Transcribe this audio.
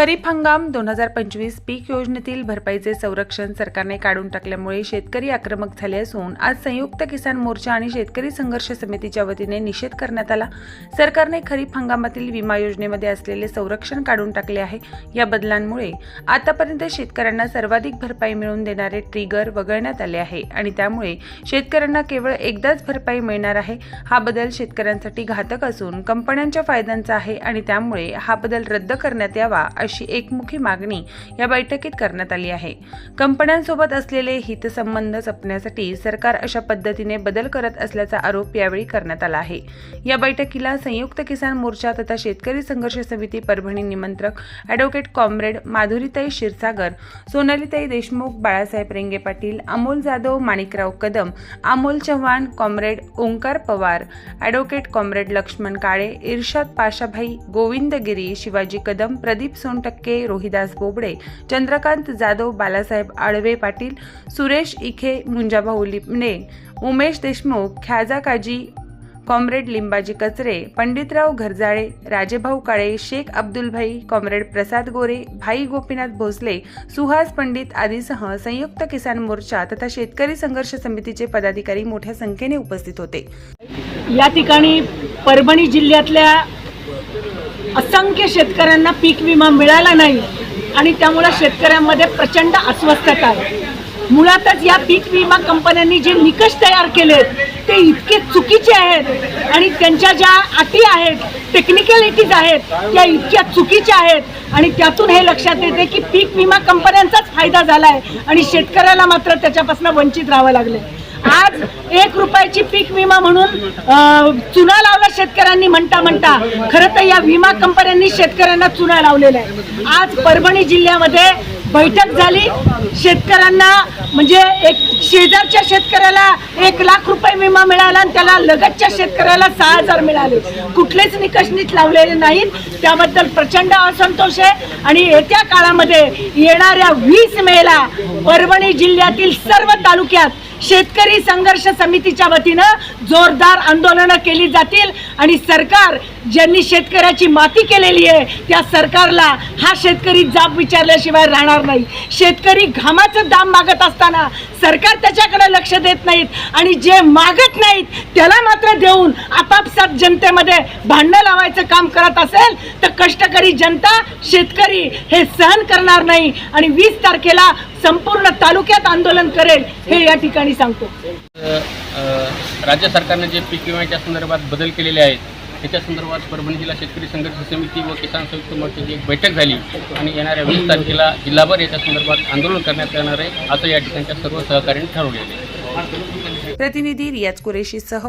खरीप हंगाम दोन हजार पंचवीस पीक योजनेतील भरपाईचे संरक्षण सरकारने काढून टाकल्यामुळे शेतकरी आक्रमक झाले असून आज संयुक्त किसान मोर्चा आणि शेतकरी संघर्ष समितीच्या वतीने निषेध करण्यात आला. सरकारने खरीप हंगामातील विमा योजनेमध्ये असलेले संरक्षण काढून टाकले आहे. या बदलांमुळे आतापर्यंत शेतकऱ्यांना सर्वाधिक भरपाई मिळवून देणारे ट्रिगर वगळण्यात आले आहे आणि त्यामुळे शेतकऱ्यांना केवळ एकदाच भरपाई मिळणार आहे. हा बदल शेतकऱ्यांसाठी घातक असून कंपन्यांच्या फायद्यांचा आहे आणि त्यामुळे हा बदल रद्द करण्यात यावा अशी एकमुखी मागणी या बैठकीत करण्यात आली आहे. कंपन्यांसोबत असलेले हितसंबंध जपण्यासाठी सरकार अशा पद्धतीने बदल करत असल्याचा आरोप यावेळी करण्यात आला आहे. या बैठकीला संयुक्त किसान मोर्चा तथा शेतकरी संघर्ष समिती परभणी निमंत्रक advocate comrade Madhuritai Kshirsagar Sonalitai Deshmukh Balasaheb Renge Patil Amol Jadhav Manikrao Kadam Amol Chavan comrade Omkar Pawar advocate comrade Laxman Kale Irshad Pashabhai Govind Giri Shivaji Kadam Pradeep Sontakke Rohidas Bobde Chandrakant Jadhav Balasaheb Alve Patil Suresh Ikhe Munjabhau Lipne Umesh Deshmukh Khwaja Kazi comrade Limbaji Kachre Panditrao Gharjale Rajebhau Kale Shaikh Abdulbhai comrade Prasad Gore Bhai Gopinath Bhosale Suhas Pandit आदीसह संयुक्त किसान मोर्चा तथा शेतकरी संघर्ष समितीचे पदाधिकारी मोठ्या संख्येने उपस्थित होते. या ठिकाणी परभणी जिल्ह्यातल्या असंख्य शेतकऱ्यांना पीक विमा मिळाला नाही आणि त्यामुळं शेतकऱ्यांमध्ये प्रचंड अस्वस्थता आहे. मुळातच या पीक विमा कंपन्यांनी जे निकष तयार केलेत ते इतके चुकीचे आहेत आणि त्यांच्या ज्या अटी आहेत टेक्निकॅलिटीज आहेत त्या इतक्या चुकीच्या आहेत आणि त्यातून हे लक्षात येते की पीक विमा कंपन्यांचाच फायदा झाला आहे आणि शेतकऱ्याला मात्र त्याच्यापासून वंचित राहावं लागलं आज एक रुपयाची पीक विमा म्हणून चुना लावला शेतकऱ्यांनी म्हणता म्हणता. खरं तर या विमा कंपन्यांनी शेतकऱ्यांना चुना लावलेला आहे. आज परभणी जिल्ह्यामध्ये बैठक झाली. शेतकऱ्यांना म्हणजे एक शेजारच्या शेतकऱ्याला एक लाख रुपये विमा मिळाला आणि त्याला लगतच्या शेतकऱ्याला सहा हजार मिळाले. कुठलेच निकष नीट लावलेले नाहीत. त्याबद्दल प्रचंड असंतोष आहे. आणि येत्या काळामध्ये येणाऱ्या वीस मेला परभणी जिल्ह्यातील सर्व तालुक्यात शेतकरी संघर्ष समितीच्या वतीनं जोरदार आंदोलनं केली जातील आणि सरकार ज्यांनी शेतकऱ्याची माती केलेली आहे त्या सरकारला हा शेतकरी जाब विचारल्याशिवाय राहणार नाही. शेतकरी घामाचं दाम मागत असताना सरकार त्याच्याकडे लक्ष देत नाहीत आणि जे मागत नाहीत त्याला मात्र देऊन आपापसात जनतेमध्ये भांडणं लावायचं काम करत असेल तर कष्टकरी जनता शेतकरी हे सहन करणार नाही. आणि वीस तारखेला संपूर्ण तालुक्यात आंदोलन करेल हे या ठिकाणी सांगतो. राज्य सरकारने जे पीक विम्याच्या संदर्भात बदल केलेले आहेत त्याच्या संदर्भात परभणी जिल्हा शेतकरी संघर्ष समिती व किसान संयुक्त मोर्चाची एक बैठक झाली. आणि येणाऱ्या वीस तारखेला जिल्हाभर याच्या संदर्भात आंदोलन करण्यात येणार आहे असं या ठिकाणच्या सर्व सहकार्याने ठरवलेलं आहे. प्रतिनिधी रियाज कुरेशीसह